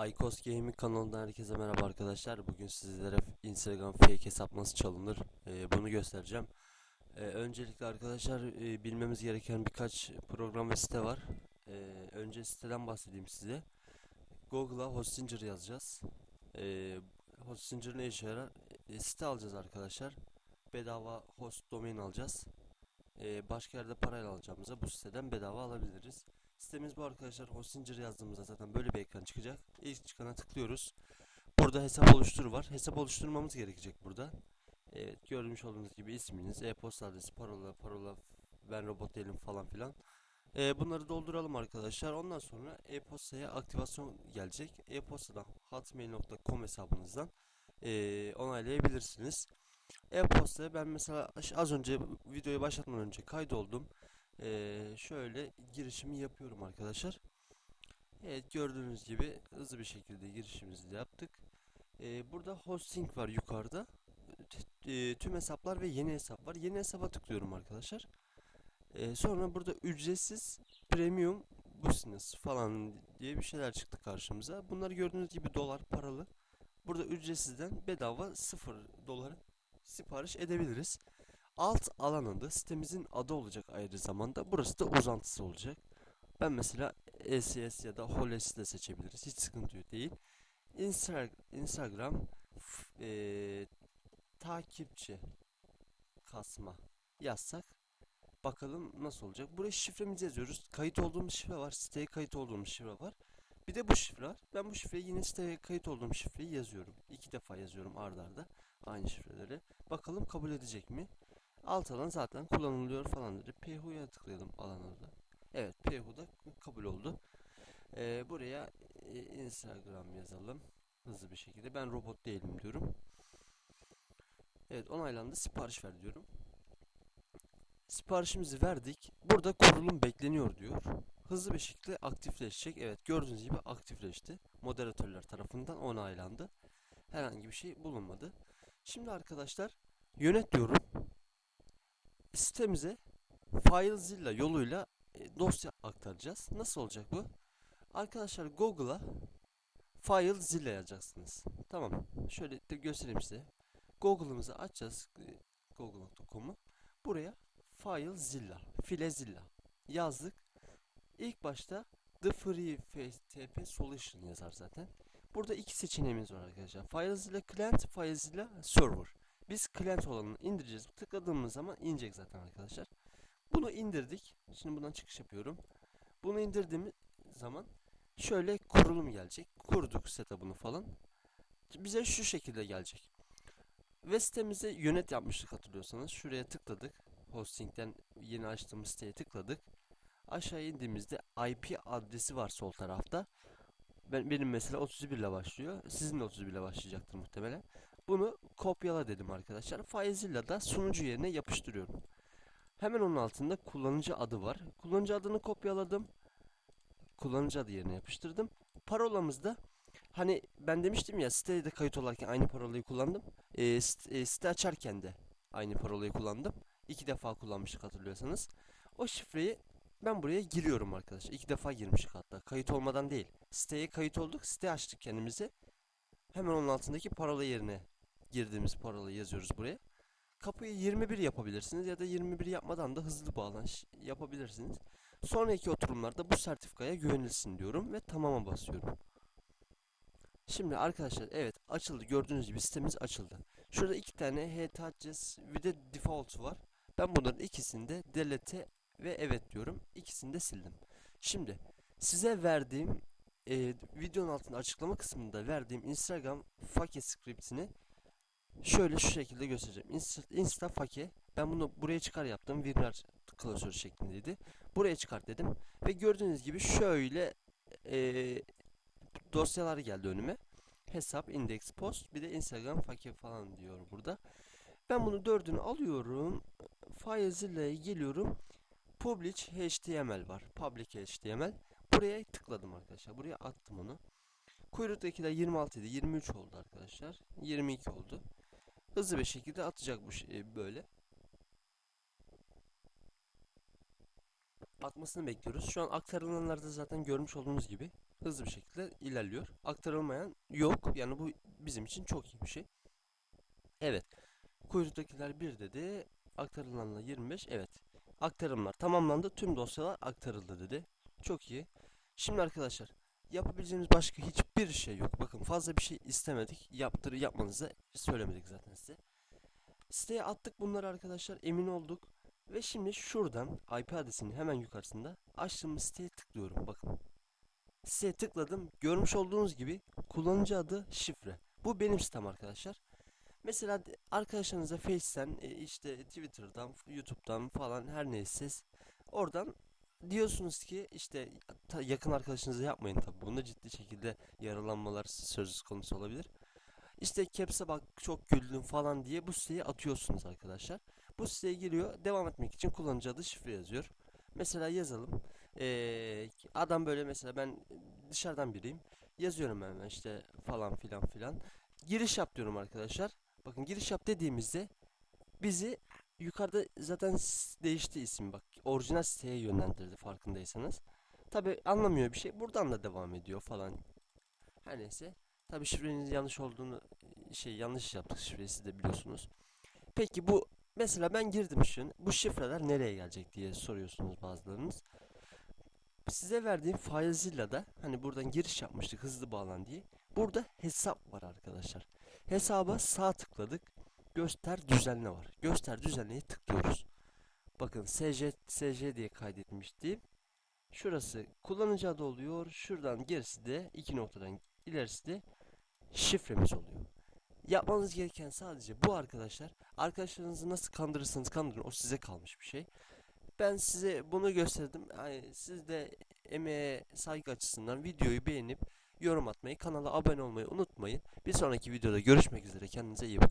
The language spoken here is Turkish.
Aykos Gaming kanalından herkese merhaba arkadaşlar. Bugün sizlere Instagram fake hesap nasıl çalınır e, bunu göstereceğim. E, öncelikle arkadaşlar e, bilmemiz gereken birkaç program ve site var. E, önce siteden bahsedeyim size. Google'a Hostinger yazacağız. E, Hostinger ne işe yarar? E, site alacağız arkadaşlar. Bedava host domain alacağız. E, başka yerde parayla alacağımıza bu siteden bedava alabiliriz. Sitemiz bu arkadaşlar. Hostinger yazdığımızda zaten böyle bir ekran çıkacak. İlk çıkana tıklıyoruz. Burada hesap oluştur var. Hesap oluşturmamız gerekecek burada. Evet görmüş olduğunuz gibi isminiz, e-posta adresi, parola, parola, ben robot değilim falan filan. Ee, bunları dolduralım arkadaşlar. Ondan sonra e-postaya aktivasyon gelecek. E-postadan hotmail.com hesabınızdan ee, onaylayabilirsiniz. E-postaya ben mesela az önce videoyu başlatmadan önce kaydoldum. Ee, şöyle girişimi yapıyorum arkadaşlar. Evet gördüğünüz gibi hızlı bir şekilde girişimizi de yaptık. Ee, burada hosting var yukarıda. T- tüm hesaplar ve yeni hesap var. Yeni hesaba tıklıyorum arkadaşlar. Ee, sonra burada ücretsiz premium business falan diye bir şeyler çıktı karşımıza. Bunları gördüğünüz gibi dolar paralı. Burada ücretsizden bedava 0 dolara sipariş edebiliriz. Alt alanında sitemizin adı olacak ayrı zamanda. Burası da uzantısı olacak. Ben mesela SES ya da Holes de seçebiliriz. Hiç sıkıntı değil. Insta- Instagram eee, takipçi kasma yazsak bakalım nasıl olacak. Buraya şifremizi yazıyoruz. Kayıt olduğumuz şifre var. Siteye kayıt olduğumuz şifre var. Bir de bu şifre var. Ben bu şifreyi yine siteye kayıt olduğum şifreyi yazıyorum. İki defa yazıyorum ardarda arda aynı şifreleri. Bakalım kabul edecek mi? Alt alan zaten kullanılıyor falan dedi. PHU'ya tıklayalım alan orada. Evet PHU'da kabul oldu. Ee, buraya e, Instagram yazalım. Hızlı bir şekilde. Ben robot değilim diyorum. Evet onaylandı. Sipariş ver diyorum. Siparişimizi verdik. Burada kurulum bekleniyor diyor. Hızlı bir şekilde aktifleşecek. Evet gördüğünüz gibi aktifleşti. Moderatörler tarafından onaylandı. Herhangi bir şey bulunmadı. Şimdi arkadaşlar yönet diyorum. Sitemize FileZilla yoluyla e, dosya aktaracağız. Nasıl olacak bu? Arkadaşlar Google'a FileZilla yazacaksınız. Tamam. Şöyle de göstereyim size. Google'ımızı açacağız. e, Google.com'u. Buraya FileZilla, FileZilla yazdık. İlk başta The Free FTP Solution yazar zaten. Burada iki seçeneğimiz var arkadaşlar. FileZilla Client, FileZilla Server. Biz client olanını indireceğiz. Tıkladığımız zaman inecek zaten arkadaşlar. Bunu indirdik. Şimdi buradan çıkış yapıyorum. Bunu indirdiğimiz zaman şöyle kurulum gelecek. Kurduk setup'ını falan. Bize şu şekilde gelecek. Ve sitemize yönet yapmıştık hatırlıyorsanız. Şuraya tıkladık. Hosting'den yeni açtığımız siteye tıkladık. Aşağı indiğimizde IP adresi var sol tarafta. Ben, benim mesela 31 ile başlıyor. Sizin de 31 ile başlayacaktır muhtemelen. Bunu kopyala dedim arkadaşlar. FileZilla da sunucu yerine yapıştırıyorum. Hemen onun altında kullanıcı adı var. Kullanıcı adını kopyaladım. Kullanıcı adı yerine yapıştırdım. Parolamızda hani ben demiştim ya sitede de kayıt olarken aynı parolayı kullandım. Ee, e, site açarken de aynı parolayı kullandım. İki defa kullanmıştık hatırlıyorsanız. O şifreyi ben buraya giriyorum arkadaşlar. İki defa girmiştik hatta. Kayıt olmadan değil. Siteye kayıt olduk. Site açtık kendimize. Hemen onun altındaki parola yerine girdiğimiz parolayı yazıyoruz buraya. Kapıyı 21 yapabilirsiniz ya da 21 yapmadan da hızlı bağlanış yapabilirsiniz. Sonraki oturumlarda bu sertifikaya güvenilsin diyorum ve tamama basıyorum. Şimdi arkadaşlar evet açıldı gördüğünüz gibi sitemiz açıldı. Şurada iki tane HTTPS bir de default var. Ben bunların ikisini de delete ve evet diyorum. İkisini de sildim. Şimdi size verdiğim e, videonun altında açıklama kısmında verdiğim Instagram fake scriptini şöyle şu şekilde göstereceğim. Insta, Insta fake. Ben bunu buraya çıkar yaptım. Winrar klasörü şeklindeydi. Buraya çıkar dedim. Ve gördüğünüz gibi şöyle e, dosyalar geldi önüme. Hesap, index, post, bir de Instagram fake falan diyor burada. Ben bunu dördünü alıyorum. FileZilla'ya geliyorum. Public HTML var. Public HTML. Buraya tıkladım arkadaşlar. Buraya attım onu. Kuyruk'taki de 26 idi. 23 oldu arkadaşlar. 22 oldu. Hızlı bir şekilde atacak bu şey böyle. Atmasını bekliyoruz. Şu an aktarılanlarda zaten görmüş olduğunuz gibi hızlı bir şekilde ilerliyor. Aktarılmayan yok. Yani bu bizim için çok iyi bir şey. Evet. Kuyruktakiler 1 dedi. Aktarılanlar 25. Evet. Aktarımlar tamamlandı. Tüm dosyalar aktarıldı dedi. Çok iyi. Şimdi arkadaşlar yapabileceğimiz başka hiçbir şey yok. Bakın fazla bir şey istemedik. Yaptır yapmanızı söylemedik zaten size. Siteye attık bunları arkadaşlar. Emin olduk. Ve şimdi şuradan IP adresinin hemen yukarısında açtığımız siteye tıklıyorum. Bakın. Siteye tıkladım. Görmüş olduğunuz gibi kullanıcı adı şifre. Bu benim sitem arkadaşlar. Mesela arkadaşlarınıza Face'ten, e, işte Twitter'dan, YouTube'dan falan her neyse oradan diyorsunuz ki işte yakın arkadaşınıza yapmayın tabi. Bunda ciddi şekilde yaralanmalar söz konusu olabilir. İşte Caps'e bak çok güldüm falan diye bu siteye atıyorsunuz arkadaşlar. Bu siteye giriyor. Devam etmek için kullanıcı adı şifre yazıyor. Mesela yazalım. Ee, adam böyle mesela ben dışarıdan biriyim. Yazıyorum hemen işte falan filan filan. Giriş yap diyorum arkadaşlar. Bakın giriş yap dediğimizde bizi yukarıda zaten değişti isim bak. Orijinal siteye yönlendirdi farkındaysanız. Tabi anlamıyor bir şey. Buradan da devam ediyor falan. Her neyse. Tabi şifrenin yanlış olduğunu şey yanlış yaptık şifreyi siz de biliyorsunuz. Peki bu mesela ben girdim şimdi. Bu şifreler nereye gelecek diye soruyorsunuz bazılarınız. Size verdiğim FileZilla'da hani buradan giriş yapmıştık hızlı bağlan diye. Burada hesap var arkadaşlar. Hesaba sağ tıkladık. Göster düzenle var. Göster düzenleyi tıklıyoruz. Bakın SC SC diye kaydetmiştim. Şurası kullanıcı adı oluyor. Şuradan gerisi de iki noktadan ilerisi de şifremiz oluyor. Yapmanız gereken sadece bu arkadaşlar. Arkadaşlarınızı nasıl kandırırsanız kandırın o size kalmış bir şey. Ben size bunu gösterdim. Yani siz de emeğe saygı açısından videoyu beğenip yorum atmayı, kanala abone olmayı unutmayın. Bir sonraki videoda görüşmek üzere. Kendinize iyi bakın.